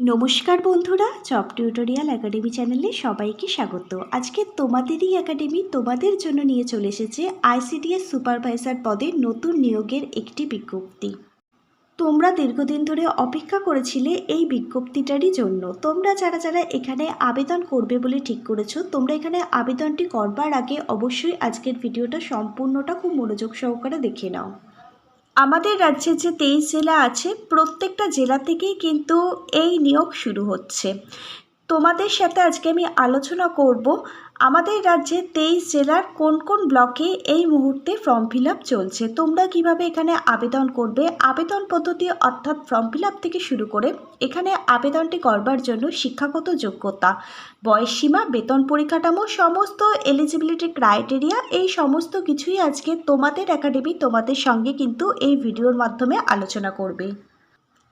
নমস্কার বন্ধুরা, job tutorial academy চ্যানেলে সবাইকে স্বাগত। আজকে তোমাদেরই একাডেমি তোমাদের জন্য নিয়ে চলে এসেছে আইসিডিএস সুপারভাইজার পদে নতুন নিয়োগের একটি বিজ্ঞপ্তি। তোমরা দীর্ঘদিন ধরে অপেক্ষা করেছিলে এই বিজ্ঞপ্তিটারই জন্য। তোমরা যারা যারা এখানে আবেদন করবে বলে ঠিক করেছ, তোমরা এখানে আবেদনটি করবার আগে অবশ্যই আজকের ভিডিওটা সম্পূর্ণটা খুব মনোযোগ সহকারে দেখে নাও। আমাদের রাজ্যে যে তেইশ জেলা আছে, প্রত্যেকটা জেলা থেকেই কিন্তু এই নিয়োগ শুরু হচ্ছে। তোমাদের সাথে আজকে আমি আলোচনা করব আমাদের রাজ্যে তেইশ জেলার কোন কোন ব্লকে এই মুহূর্তে ফর্ম ফিল চলছে? তোমরা কীভাবে এখানে আবেদন করবে? আবেদন পদ্ধতি অর্থাৎ ফর্ম ফিল থেকে শুরু করে এখানে আবেদনটি করবার জন্য শিক্ষাগত যোগ্যতা বয়সসীমা বেতন পরিকাঠামো, সমস্ত এলিজিবিলিটি ক্রাইটেরিয়া এই সমস্ত কিছুই আজকে তোমাদের একাডেমি তোমাদের সঙ্গে কিন্তু এই ভিডিওর মাধ্যমে আলোচনা করবে।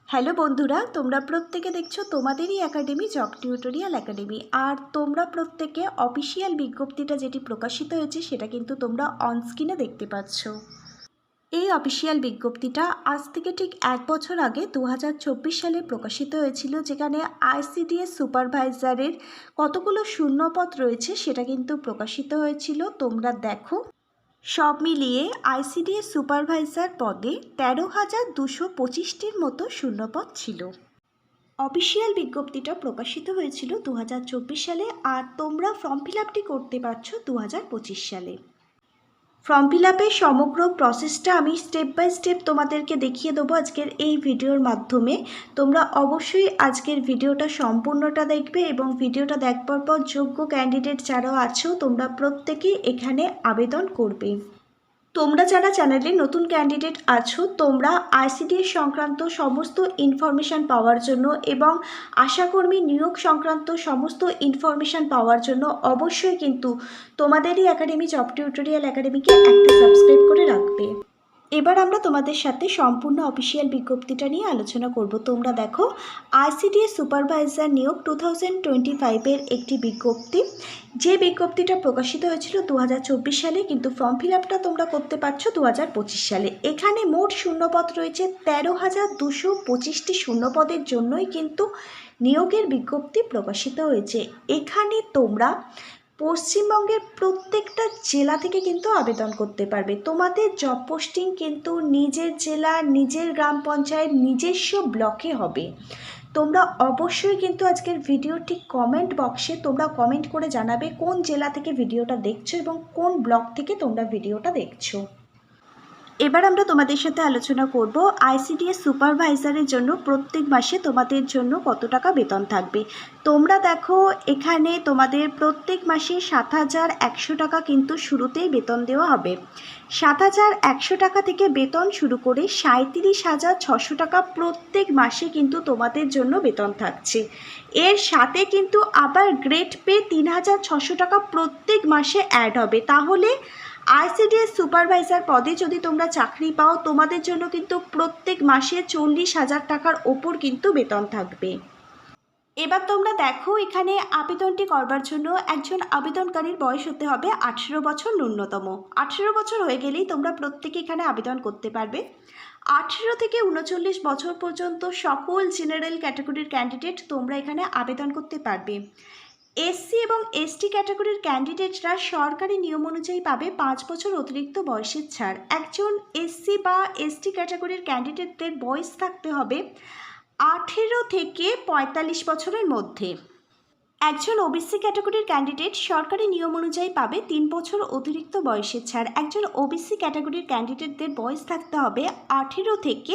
হ্যালো বন্ধুরা, তোমরা প্রত্যেকে দেখছ তোমাদেরই একাডেমি জব টিউটোরিয়াল একাডেমি। আর তোমরা প্রত্যেকে অফিসিয়াল বিজ্ঞপ্তিটা যেটি প্রকাশিত হয়েছে সেটা কিন্তু তোমরা অনস্ক্রিনে দেখতে পাচ্ছ। এই অফিসিয়াল বিজ্ঞপ্তিটা আজ থেকে ঠিক এক বছর আগে দু হাজার চব্বিশ সালে প্রকাশিত হয়েছিল, যেখানে আইসিডিএস সুপারভাইজারের কতগুলো শূন্যপদ রয়েছে সেটা কিন্তু প্রকাশিত হয়েছিল। তোমরা দেখো। সব মিলিয়ে আইসিডিএস সুপারভাইজার পদে তেরো হাজার দুশো পঁচিশটির মতো শূন্যপদ ছিল। অফিসিয়াল বিজ্ঞপ্তিটা প্রকাশিত হয়েছিল দু হাজার চব্বিশ সালে আর তোমরা ফর্ম ফিল আপটি করতে পারছ দু হাজার পঁচিশ সালে। ফর্ম ফিল আপের সমগ্র প্রসেসটা আমি স্টেপ বাই স্টেপ তোমাদেরকে দেখিয়ে দেবো আজকের এই ভিডিওর মাধ্যমে। তোমরা অবশ্যই আজকের ভিডিওটা সম্পূর্ণটা দেখবে এবং ভিডিওটা দেখবার পর যোগ্য ক্যান্ডিডেট যারাও আছো, তোমরা প্রত্যেকেই এখানে আবেদন করবে। তোমরা যারা চ্যানেলে নতুন ক্যান্ডিডেট আছো, তোমরা আইসিডিএস সংক্রান্ত সমস্ত ইনফরমেশান পাওয়ার জন্য এবং আশাকর্মী নিয়োগ সংক্রান্ত সমস্ত ইনফরমেশান পাওয়ার জন্য অবশ্যই কিন্তু তোমাদেরই একাডেমি জব টিউটোরিয়াল একাডেমিকে একটা সাবস্ক্রাইব করে রাখবে। এবার আমরা তোমাদের সাথে সম্পূর্ণ অফিসিয়াল বিজ্ঞপ্তিটা নিয়ে আলোচনা করব। তোমরা দেখো আইসিডিএস সুপারভাইজার নিয়োগ টু থাউজেন্ড টোয়েন্টি ফাইভের একটি বিজ্ঞপ্তি। যে বিজ্ঞপ্তিটা প্রকাশিত হয়েছিল দু হাজার চব্বিশ সালে, কিন্তু ফর্ম ফিল আপটা তোমরা করতে পারছ দু হাজার পঁচিশ সালে। এখানে মোট শূন্যপদ রয়েছে তেরো হাজার দুশো পঁচিশটি শূন্যপদের জন্যই কিন্তু নিয়োগের বিজ্ঞপ্তি প্রকাশিত হয়েছে। এখানে তোমরা পশ্চিমবঙ্গের প্রত্যেকটা জেলা থেকে কিন্তু আবেদন করতে পারবে। তোমাদের জব পোস্টিং কিন্তু নিজের জেলা, নিজের গ্রাম পঞ্চায়েত নিজস্ব ব্লকে হবে। তোমরা অবশ্যই কিন্তু আজকের ভিডিওটি কমেন্ট বক্সে তোমরা কমেন্ট করে জানাবে কোন জেলা থেকে ভিডিওটা দেখছ এবং কোন ব্লক থেকে তোমরা ভিডিওটা দেখছ। এবার আমরা তোমাদের সাথে আলোচনা করব আইসিডিএস সুপারভাইজারের জন্য প্রত্যেক মাসে তোমাদের জন্য কত টাকা বেতন থাকবে। তোমরা দেখো, এখানে তোমাদের প্রত্যেক মাসে সাত হাজার একশো টাকা কিন্তু শুরুতেই বেতন দেওয়া হবে। সাত হাজার একশো টাকা থেকে বেতন শুরু করে সাঁত্রিশ হাজার ছশো টাকা প্রত্যেক মাসে কিন্তু তোমাদের জন্য বেতন থাকছে। এর সাথে কিন্তু আবার গ্রেড পে তিন হাজার ছশো টাকা প্রত্যেক মাসে অ্যাড হবে। তাহলে আইসিডিএস সুপারভাইজার পদে যদি তোমরা চাকরি পাও, তোমাদের জন্য কিন্তু প্রত্যেক মাসে চল্লিশ হাজার টাকার ওপর কিন্তু বেতন থাকবে। এবার তোমরা দেখো, এখানে আবেদনটি করবার জন্য একজন আবেদনকারীর বয়স হতে হবে আঠেরো বছর ন্যূনতম। আঠেরো বছর হয়ে গেলেই তোমরা প্রত্যেকে এখানে আবেদন করতে পারবে। আঠেরো থেকে উনচল্লিশ বছর পর্যন্ত সকল জেনারেল ক্যাটাগরির ক্যান্ডিডেট তোমরা এখানে আবেদন করতে পারবে। এসসি এবং এসটি ক্যাটাগরির ক্যান্ডিডেটরা সরকারি নিয়ম অনুযায়ী পাবে পাঁচ বছর অতিরিক্ত বয়সের ছাড়। একজন এসসি বা এসটি ক্যাটাগরির ক্যান্ডিডেটদের বয়স থাকতে হবে আঠেরো থেকে পঁয়তাল্লিশ বছরের মধ্যে। একজন ওবিসি ক্যাটাগরির ক্যান্ডিডেট সরকারি নিয়ম অনুযায়ী পাবে তিন বছর অতিরিক্ত বয়সের ছাড়। একজন ওবিসি ক্যাটাগরির ক্যান্ডিডেটদের বয়স থাকতে হবে আঠেরো থেকে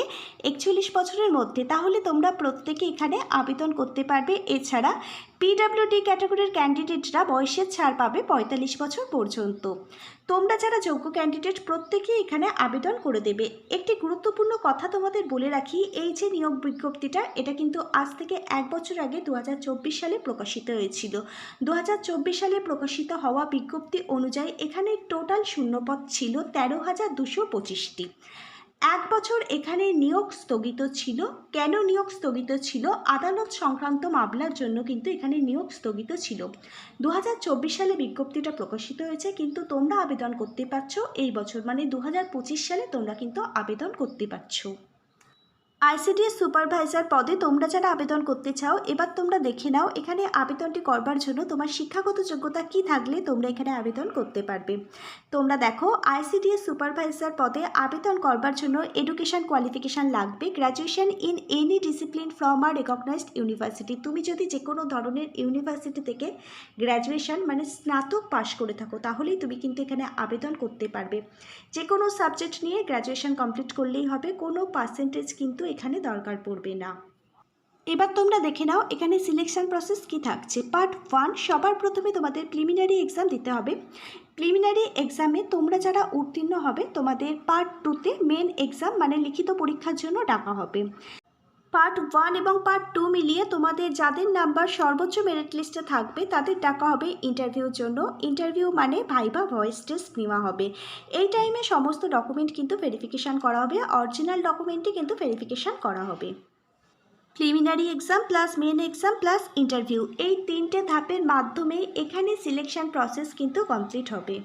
একচল্লিশ বছরের মধ্যে। তাহলে তোমরা প্রত্যেকে এখানে আবেদন করতে পারবে। এছাড়া পিডাব্লিউডি ক্যাটাগরির ক্যান্ডিডেটরা বয়সের ছাড় পাবে পঁয়তাল্লিশ বছর পর্যন্ত। তোমরা যারা যোগ্য ক্যান্ডিডেট প্রত্যেকেই এখানে আবেদন করে দেবে। একটি গুরুত্বপূর্ণ কথা তোমাদের বলে রাখি, এই যে নিয়োগ বিজ্ঞপ্তিটা, এটা কিন্তু আজ থেকে এক বছর আগে দু হাজার চব্বিশ সালে প্রকাশিত হয়েছিল। দু হাজার চব্বিশ সালে প্রকাশিত হওয়া বিজ্ঞপ্তি অনুযায়ী এখানে টোটাল শূন্যপদ ছিল তেরো হাজার দুশো পঁচিশটি। এক বছর এখানে নিয়োগ স্থগিত ছিল। কেন নিয়োগ স্থগিত ছিল? আদালত সংক্রান্ত মামলার জন্য কিন্তু এখানে নিয়োগ স্থগিত ছিল। দু হাজার চব্বিশ সালে বিজ্ঞপ্তিটা প্রকাশিত হয়েছে, কিন্তু তোমরা আবেদন করতে পারছ। এই বছর মানে দু হাজার পঁচিশ সালে তোমরা কিন্তু আবেদন করতে পারছ। আইসিডিএস সুপারভাইজার পদে তোমরা যারা আবেদন করতে চাও, এবার তোমরা দেখে নাও এখানে আবেদনটি করবার জন্য তোমার শিক্ষাগত যোগ্যতা কি থাকলে তোমরা এখানে আবেদন করতে পারবে। তোমরা দেখো, আইসিডিএস সুপারভাইজার পদে আবেদন করবার জন্য এডুকেশন কোয়ালিফিকেশান লাগবে graduation in any discipline from a recognised university. তুমি যদি যে কোনো ধরনের ইউনিভার্সিটি থেকে গ্র্যাজুয়েশন মানে স্নাতক পাশ করে থাকো, তাহলেই তুমি কিন্তু এখানে আবেদন করতে পারবে। যে কোনো সাবজেক্ট নিয়ে গ্র্যাজুয়েশন কমপ্লিট করলেই হবে, কোনো পার্সেন্টেজ কিন্তু এখানে দরকার পড়বে না। এবার তোমরা দেখে নাও, এখানে সিলেকশান প্রসেস কি থাকছে। পার্ট ওয়ান সবার প্রথমে তোমাদের প্রিলিমিনারি এক্সাম দিতে হবে। প্রিলিমিনারি এক্সামে তোমরা যারা উত্তীর্ণ হবে, তোমাদের পার্ট টুতে মেন এক্সাম মানে লিখিত পরীক্ষার জন্য ডাকা হবে। পার্ট ওয়ান এবং পার্ট টু মিলিয়ে তোমাদের যাদের নাম্বার সর্বোচ্চ মেরিট লিস্টে থাকবে, তাদের ডাকা হবে ইন্টারভিউর জন্য। ইন্টারভিউ মানে ভাইবা ভয়েস টেস্ট নেওয়া হবে। এই টাইমে সমস্ত ডকুমেন্ট কিন্তু ভেরিফিকেশান করা হবে অরিজিনাল ডকুমেন্টই কিন্তু ভেরিফিকেশান করা হবে। Preliminary exam plus main exam plus interview এই তিনটে ধাপের মাধ্যমে এখানে সিলেকশন প্রসেস কিন্তু কমপ্লিট হবে।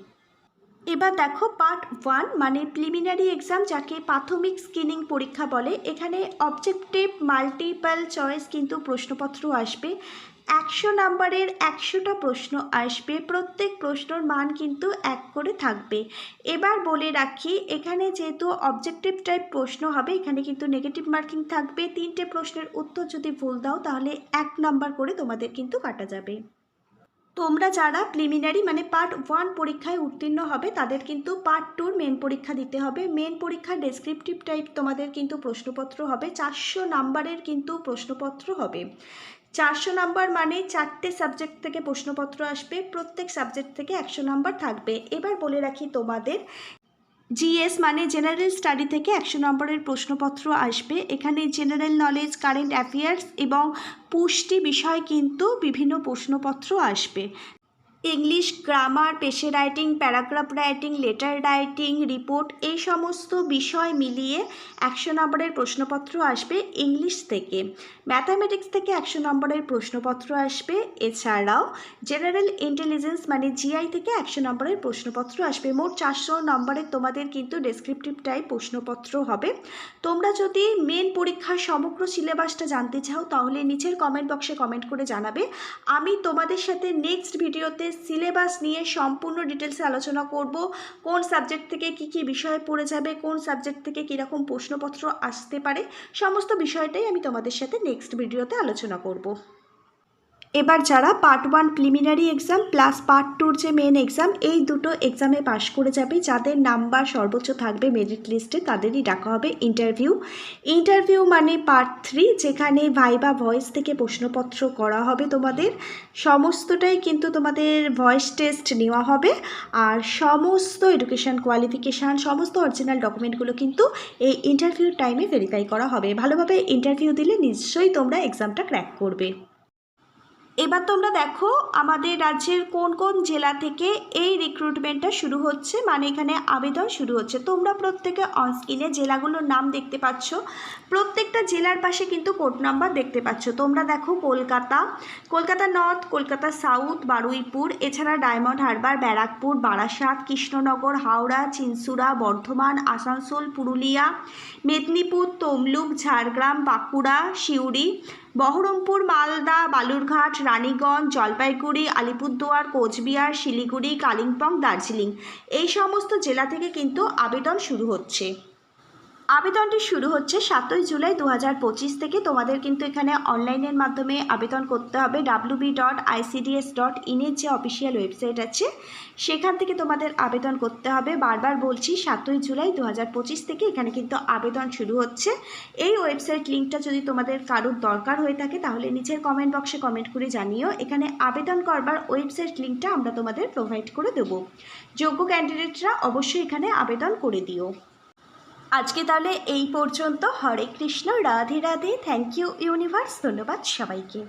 এবার দেখো পার্ট ওয়ান মানে প্রিলিমিনারি এক্সাম যাকে প্রাথমিক স্ক্রিনিং পরীক্ষা বলে, এখানে অবজেক্টিভ মাল্টিপল চয়েস কিন্তু প্রশ্নপত্র আসবে। একশো নাম্বারের একশোটা প্রশ্ন আসবে, প্রত্যেক প্রশ্নর মান কিন্তু এক করে থাকবে। এবার বলে রাখি, এখানে যেহেতু অবজেক্টিভ টাইপ প্রশ্ন হবে, এখানে কিন্তু নেগেটিভ মার্কিং থাকবে। তিনটে প্রশ্নের উত্তর যদি ভুল দাও, তাহলে এক নাম্বার করে তোমাদের কিন্তু কাটা যাবে। তোমরা যারা প্রিলিমিনারি মানে পার্ট ওয়ান পরীক্ষায় উত্তীর্ণ হবে, তাদের কিন্তু পার্ট টুর মেন পরীক্ষা দিতে হবে। মেন পরীক্ষার ডেসক্রিপটিভ টাইপ তোমাদের কিন্তু প্রশ্নপত্র হবে। চারশো নাম্বারের কিন্তু প্রশ্নপত্র হবে। চারশো নাম্বার মানে চারটে সাবজেক্ট থেকে প্রশ্নপত্র আসবে। প্রত্যেক সাবজেক্ট থেকে একশো নাম্বার থাকবে। এবার বলে রাখি তোমাদের জিএস মানে জেনারেল স্টাডি থেকে একশো নম্বরের প্রশ্নপত্র আসবে। এখানে জেনারেল নলেজ, কারেন্ট অ্যাফেয়ার্স এবং পুষ্টি বিষয় কিন্তু বিভিন্ন প্রশ্নপত্র আসবে। English grammar, precis writing, paragraph writing, letter writing, report এই সমস্ত বিষয় মিলিয়ে একশো নম্বরের প্রশ্নপত্র আসবে ইংলিশ থেকে। ম্যাথামেটিক্স থেকে একশো নম্বরের প্রশ্নপত্র আসবে। এছাড়াও জেনারেল ইন্টেলিজেন্স মানে জিআই থেকে একশো নম্বরের প্রশ্নপত্র আসবে। মোট চারশো নম্বরের তোমাদের কিন্তু ডেসক্রিপটিভ টাইপ প্রশ্নপত্র হবে। তোমরা যদি মেন পরীক্ষার সমগ্র সিলেবাসটা জানতে চাও, তাহলে নিচের কমেন্ট বক্সে কমেন্ট করে জানাবে। আমি তোমাদের সাথে নেক্সট ভিডিওতে সিলেবাস নিয়ে সম্পূর্ণ ডিটেলসে আলোচনা করব। কোন সাবজেক্ট থেকে কি কি বিষয় পড়ে যাবে, কোন সাবজেক্ট থেকে কীরকম প্রশ্নপত্র আসতে পারে, সমস্ত বিষয়টাই আমি তোমাদের সাথে নেক্সট ভিডিওতে আলোচনা করব। এবার যারা part one preliminary exam plus part টুর যে মেন এক্সাম এই দুটো এক্সামে পাশ করে যাবে। যাদের নাম্বার সর্বোচ্চ থাকবে মেরিট লিস্টে তাদেরই ডাকা হবে ইন্টারভিউ ইন্টারভিউ মানে পার্ট থ্রি যেখানে ভাইবা ভয়েস থেকে প্রশ্নপত্র করা হবে তোমাদের। সমস্তটাই কিন্তু তোমাদের ভয়েস টেস্ট নেওয়া হবে। আর সমস্ত এডুকেশান কোয়ালিফিকেশান সমস্ত অরিজিনাল ডকুমেন্টগুলো কিন্তু এই ইন্টারভিউর টাইমে ভেরিফাই করা হবে। ভালোভাবে ইন্টারভিউ দিলে নিশ্চয়ই তোমরা এক্সামটা ক্র্যাক করবে। এবার তোমরা দেখো আমাদের রাজ্যের কোন কোন জেলা থেকে এই রিক্রুটমেন্টটা শুরু হচ্ছে মানে এখানে আবেদন শুরু হচ্ছে। তোমরা প্রত্যেকে অনস্ক্রিনে জেলাগুলোর নাম দেখতে পাচ্ছ। প্রত্যেকটা জেলার পাশে কিন্তু কোড নাম্বার দেখতে পাচ্ছ। তোমরা দেখো কলকাতা কলকাতা নর্থ কলকাতা সাউথ বারুইপুর, এছাড়া ডায়মন্ড হারবার ব্যারাকপুর, বারাসাত, কৃষ্ণনগর, হাওড়া, চিনসুরা, বর্ধমান, আসানসোল, পুরুলিয়া, মেদিনীপুর, তমলুক, ঝাড়গ্রাম, বাঁকুড়া, সিউড়ি বহরমপুর, মালদা, বালুরঘাট, রানীগঞ্জ, জলপাইগুড়ি, আলিপুরদুয়ার, কোচবিহার, শিলিগুড়ি, কালিম্পং, দার্জিলিং। এই সমস্ত জেলা থেকে কিন্তু আবেদন শুরু হচ্ছে। আবেদনটি শুরু হচ্ছে সাতই জুলাই দু হাজার পঁচিশ থেকে। তোমাদের কিন্তু এখানে অনলাইনের মাধ্যমে আবেদন করতে হবে ডাব্লিউবি ডট আইসিডিএস ডট ইনের যে অফিসিয়াল ওয়েবসাইট আছে, সেখান থেকে তোমাদের আবেদন করতে হবে। বারবার বলছি, সাতই জুলাই দু হাজার পঁচিশ থেকে এখানে কিন্তু আবেদন শুরু হচ্ছে। এই ওয়েবসাইট লিঙ্কটা যদি তোমাদের কারোর দরকার হয়ে থাকে, তাহলে নিচের কমেন্ট বক্সে কমেন্ট করে জানিও। এখানে আবেদন করবার ওয়েবসাইট লিঙ্কটা আমরা তোমাদের প্রোভাইড করে দেবো। যোগ্য ক্যান্ডিডেটরা অবশ্যই এখানে আবেদন করে দিও। আজকে তাহলে এই পর্যন্ত। Hare Krishna Radhe Radhe. Thank you universe ধন্যবাদ সবাইকে।